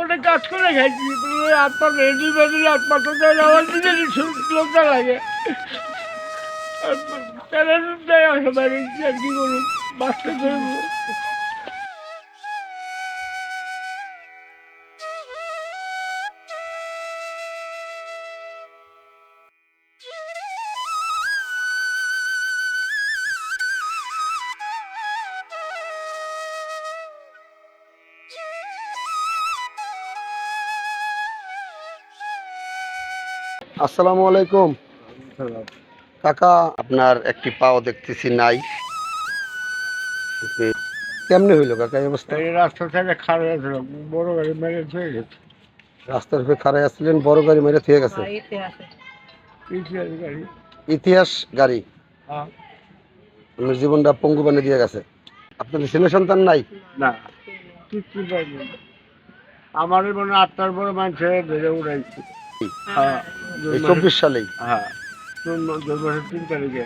ওটা কাজ করে খাইছি। পা রেডি বেডি পা তো আমার নিজের লজ্জা লাগে বাইরে কি করুন বাচ্চা করব আসসালামু আলাইকুম। কাকা আপনার একটি পাও দেখতেছি নাই। কেমনে হইল কাকা এই অবস্থা? এই রাস্তা থেকে বড় গাড়ি মেরে হয়ে গেছে। রাস্তার উপরে আসছিলেন বড় গাড়ি মেরে থুয়ে গেছে। ইতিহাস গাড়ি। ইতিহাস গাড়ি? হ্যাঁ। আপনার জীবনটা পঙ্গু বানিয়ে দিয়ে গেছে। আপনার ছেলে সন্তান নাই? না আমার মনে হয় আটটার পরে মানুষের ধরে উড়াইছে। হ্যাঁ। চব্বিশ সালেই। হ্যাঁ। তিন তারিখে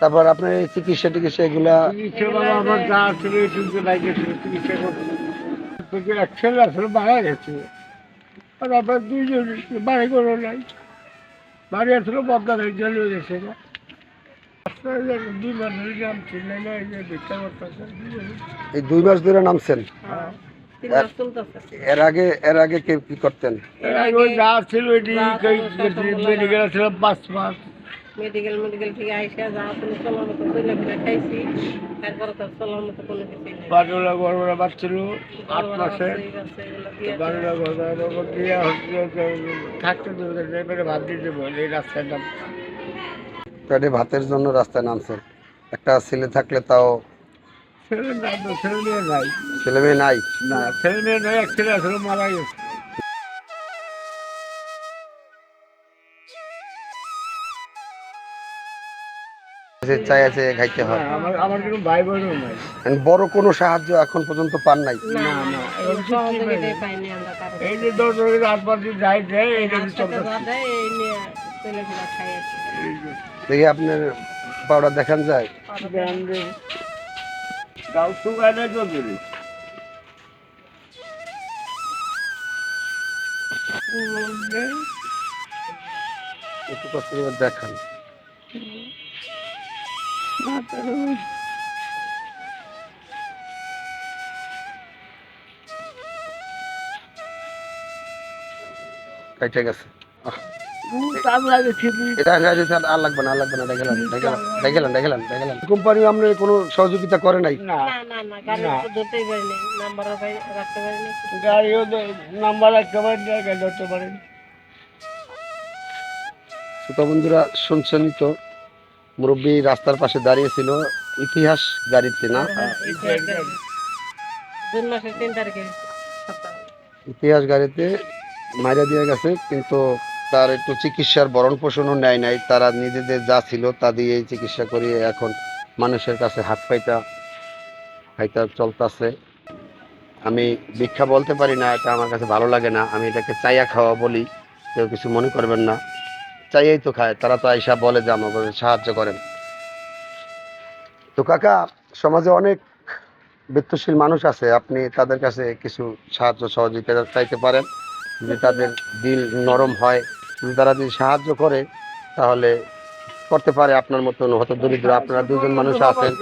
তারপর আপনার এই চিকিৎসা টিকিৎসা এগুলা চিকিৎসা বাবা আমার যা ছিল এই তিনটে লাগিয়েছিল চিকিৎসা করতে। থেকে এক ছেলে আসলে মারা গেছে। আর আপনার দুইজন বাড়ি করে নাই। বাড়ি আসলে বদলা হয়ে জেল গেছে না রাস্তায় যে দুই এই মাস ধরে নামছেন? হ্যাঁ। এর আগে এর আগে কে কি করতেন? এর আগে ওই যা ছিল এটি মেডিকেল ছিল পাঁচ মাস। মেডিকেল মেডিকেল থেকে আইসা যা কোনো চলার মতো চলে ফিরে খাইছি। তারপরে তো চলার মতো কোনো কিছু নেই। গড়বড়া বাচ্ছিল আট মাসে। গড়বড়া দিয়ে থাকতে এবারে ভাত দিতে বলে এই রাস্তার নাম পেটে ভাতের জন্য রাস্তায় নামছে। একটা ছেলে থাকলে তাও ছেলে মেয়ে নাই ছেলে মেয়ে নাই। না ছেলে মেয়ে নাই এক ছেলে আসলে মারা গেছে। চাই আছে খাইতে হয়। হ্যাঁ, আমার আমার কোনো ভাই বোনও নাই বড় কোনো সাহায্য এখন পর্যন্ত পান নাই। না না, এই যে দশ যাই দেয় এই দেখি আপনার পাউডার দেখান যায়। নাই তো দিলি একটু কষ্ট করে দেখান। কাইটা গেছে। আর লাগবে না আর লাগবে না কোম্পানি আপনার কোনো সহযোগিতা করে নাই? গাড়িও নাম্বার রাখতে পারেন ধরতে পারেন। শ্রোতা বন্ধুরা শুনছেনই তো? মুরব্বী রাস্তার পাশে দাঁড়িয়েছিল ইতিহাস গাড়িতে না? হ্যাঁ, সপ্তাহ ইতিহাস গাড়িতে মাইরা দিয়ে গেছে কিন্তু তার একটু চিকিৎসার ভরণ পোষণও নেয় নাই। তারা নিজেদের যা ছিল তা দিয়ে চিকিৎসা করিয়ে এখন মানুষের কাছে হাত পাইতা খাইতা চলতেছে। আমি ভিক্ষা বলতে পারি না, এটা আমার কাছে ভালো লাগে না। আমি এটাকে চাইয়া খাওয়া বলি, কেউ কিছু মনে করবেন না। চাইয়াই তো খায়, তারা তো আইসা বলে যে আমাকে সাহায্য করেন। তো কাকা, সমাজে অনেক বৃত্তশীল মানুষ আছে, আপনি তাদের কাছে কিছু সাহায্য সহযোগিতা চাইতে পারেন। যে তাদের দিল নরম হয় তারা যদি সাহায্য করে তাহলে করতে পারে আপনার মতন হয়তো দরিদ্র। আপনারা দুজন মানুষ আছেন।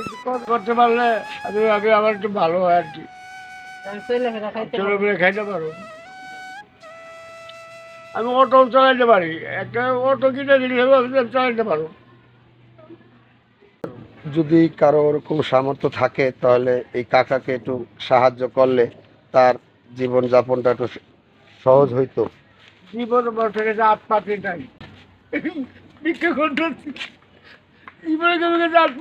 করতে পারলে আমি আগে আমার একটু ভালো হয় আর কি খাইতে পারি। আমি অটো চালাইতে পারি। একটা অটো কিনে দিলে চালাইতে পারো যদি কারও ওরকম সামর্থ্য থাকে তাহলে এই কাকাকে একটু সাহায্য করলে তার জীবনযাপনটা একটু সহজ হইতো। জীবন বসে গেছে হাত পাতি নাই। জীবনে কেমন গেছে হাত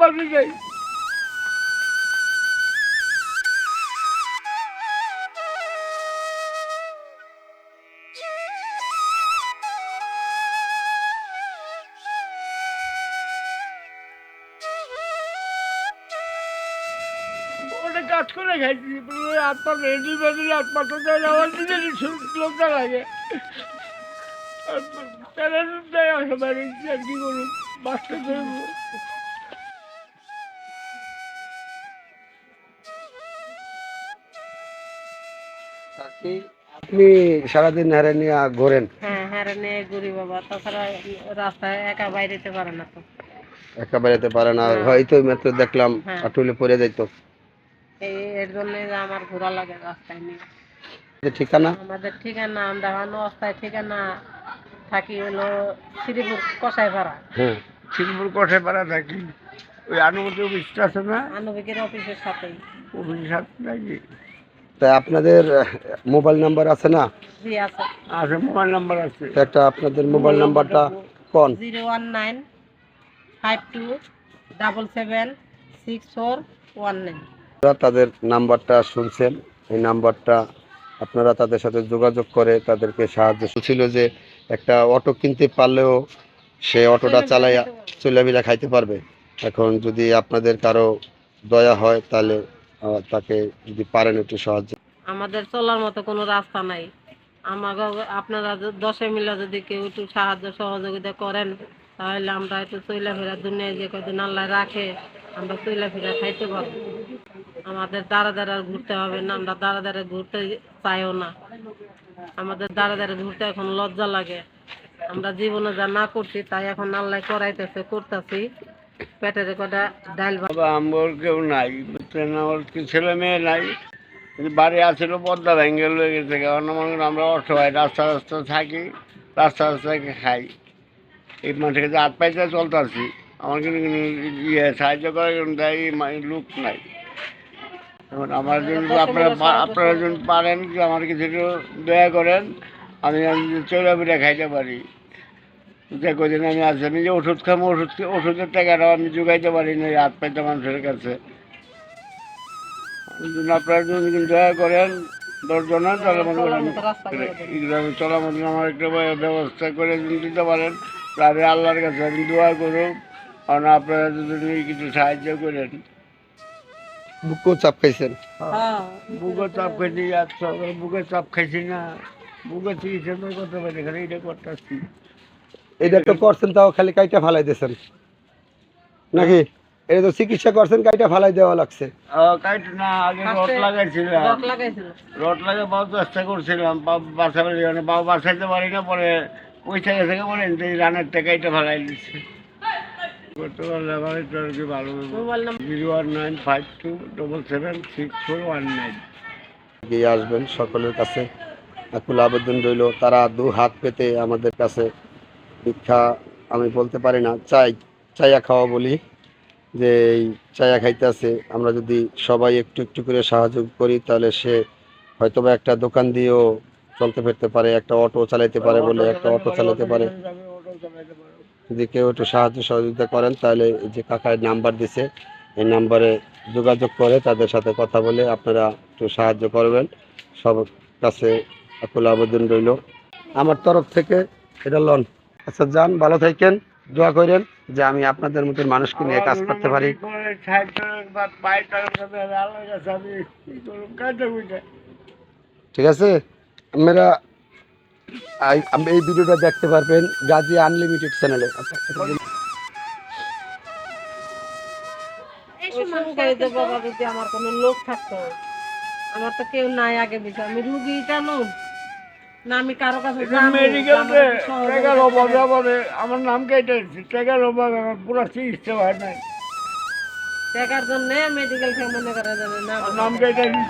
কাজ করে খাইছি পা রেডি বেডি পা তো আমার নিজের লজ্জা লাগে কি করুন আপনি সারাদিন হেরে নিয়ে ঘোরেন? হ্যাঁ হ্যাঁ নিয়ে ঘুরি বাবা। তাছাড়া রাস্তায় একা বাইরেতে পারে না তো। একা বেরোতে পারে না। হয়তো মাত্র দেখলাম হ্যাঁ। আটুলে পড়ে যাইতো। এই এর জন্য আমার ঘোরা লাগে রাস্তায় নিয়ে। ঠিকানা? আমাদের ঠিকানা আমরা অবস্থায় ঠিকানা থাকি হলো শ্রীপুর কষাইপাড়া হ্যাঁ। শিলপুর কোঠে পাড়া থাকি। ওই আনুমতি অফিসটা আছে না? আনুবিকের অফিসের সাথেই। অফিসের সাথে থাকি। তা আপনাদের মোবাইল নাম্বার আছে না? জি আছে। আছে মোবাইল নাম্বার আছে। তো একটা আপনাদের মোবাইল নাম্বারটা কোন? Zero one nine five two double seven six four one nine. আপনারা তাদের নাম্বারটা শুনছেন। এই নাম্বারটা আপনারা তাদের সাথে যোগাযোগ করে তাদেরকে সাহায্য। ছিল যে একটা অটো কিনতে পারলেও সে অটোটা চালাইয়া চলাবিলা খাইতে পারবে। এখন যদি আপনাদের কারও দয়া হয় তাহলে তাকে যদি পারেন একটু সাহায্য। আমাদের চলার মতো কোনো রাস্তা নাই। আমাকে আপনারা দশে মিলে যদি কেউ একটু সাহায্য সহযোগিতা করেন তাহলে আমরা একটু চইলা ফেরা দুনিয়ায় যে কদিন আল্লাহ রাখে আমরা চইলা ফেরা খাইতে পারব। আমাদের দাঁড়া দাঁড়া ঘুরতে হবে না আমরা দাঁড়া দাঁড়া ঘুরতে চাইও না। আমাদের দাঁড়া দাঁড়া ঘুরতে এখন লজ্জা লাগে। আমরা জীবনে যা না করছি, তাই এখন আল্লাহ করাইতেছে, করতেছি। পেটের কটা ডাল আমার কেউ নাই আমার কি ছেলে মেয়ে নাই? কিন্তু বাড়ি আছিল পদ্মা ভেঙ্গে লয়ে গেছে কারণ আমার অসহায়, রাস্তা রাস্তা থাকি, রাস্তা রাস্তা খাই। এই মাঠে যে হাত পাইতে চলতেছি, আমার কিন্তু ইয়ে সাহায্য করার কোনো দেয় লোক নাই। এখন আমার জন্য আপনারা আপনারা যদি পারেন কি আমার কিছু একটু দয়া করেন আমি আমি চলে খাইতে পারি। যে কদিন আমি আছি আমি যে ওষুধ খাব ওষুধ ওষুধের টাকাটাও আমি যোগাইতে পারি না হাত পাইতে মানুষের কাছে। আপনারা যদি দয়া করেন দশজনা তাহলে মনে করেন আমি চলার মতন আমার একটা ব্যবস্থা করে দিতে পারেন তাহলে আল্লাহর কাছে আমি দোয়া করব কারণ আপনারা যদি কিছু সাহায্য করেন বুকও চাপ খাইছেন। হ্যাঁ বুকের চাপ খাইছি আর বুকের চাপ খাইছি না। বুকের চিকিৎসা তো করতে পারি এখানে এটা করতেছি। এটা তো করছেন তাও খালি কাইটা ফালাই দিয়েছেন। নাকি? এটা তো চিকিৎসা করছেন কাইটা ফালাই দেওয়া লাগছে। কাইট না আগে রড লাগাইছিলাম। রড লাগাইছিল। রড লাগে বহুত চেষ্টা করছিলাম বাঁচাবার জন্য। বাবা বাঁচাইতে পারি না পরে পয়সা গেছে এই রানের টাকাইটা ভাড়াই দিচ্ছে করতে পারলে আর কি ভালো mobile number zero one nine five two double seven six four one nine এগিয়ে আসবেন সকলের কাছে। আকুল আবেদন রইল। তারা দু হাত পেতে আমাদের কাছে ভিক্ষা আমি বলতে পারি না চাই চাইয়া খাওয়া বলি যে এই চায়া খাইতে আছে। আমরা যদি সবাই একটু একটু করে সাহায্য করি তাহলে সে হয়তোবা একটা দোকান দিয়েও চলতে ফিরতে পারে একটা অটো চালাইতে পারে বলে একটা অটো চালাতে অটো চালাইতে পারে। যদি কেউ একটু সাহায্য সহযোগিতা করেন, তাহলে যে কাকার নাম্বার দিছে, এই নাম্বারে যোগাযোগ করে তাদের সাথে কথা বলে আপনারা একটু সাহায্য করবেন। সব কাছে আকুল আবেদন রইল। আমার তরফ থেকে এটা লন আচ্ছা যান ভালো থাকেন, দোয়া করেন যে আমি আপনাদের মতো মানুষকে নিয়ে কাজ করতে পারি। ঠিক আছে? আপনারা আই- আম- এই ভিডিওটা দেখতে পারবেন গাজী আনলিমিটেড চ্যানেলে। আমার কোনো লোক থাকতো। আমার তো কেউ নাই আগে আমি না আমি কারও কাছে আমার টাকার অভাব করেন। আমার নাম কেটেছি টাকার অভাব আমার পুরো চিকিৎসা হয় নাই। টাকার জন্য মেডিকেল থেকে মনে করে যাবে না নাম কেটেছি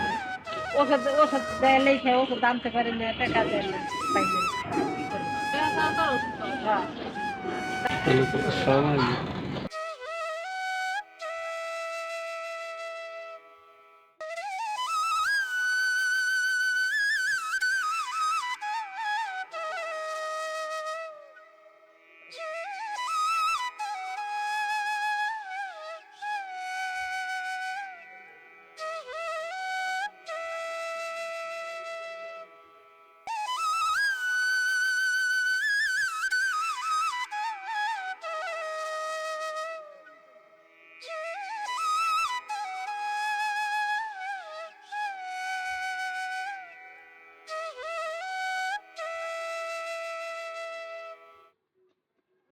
ওষুধ ওষুধ দেয় লেখে ওষুধ আনতে পারি না টাকা দেয় না। পাইছে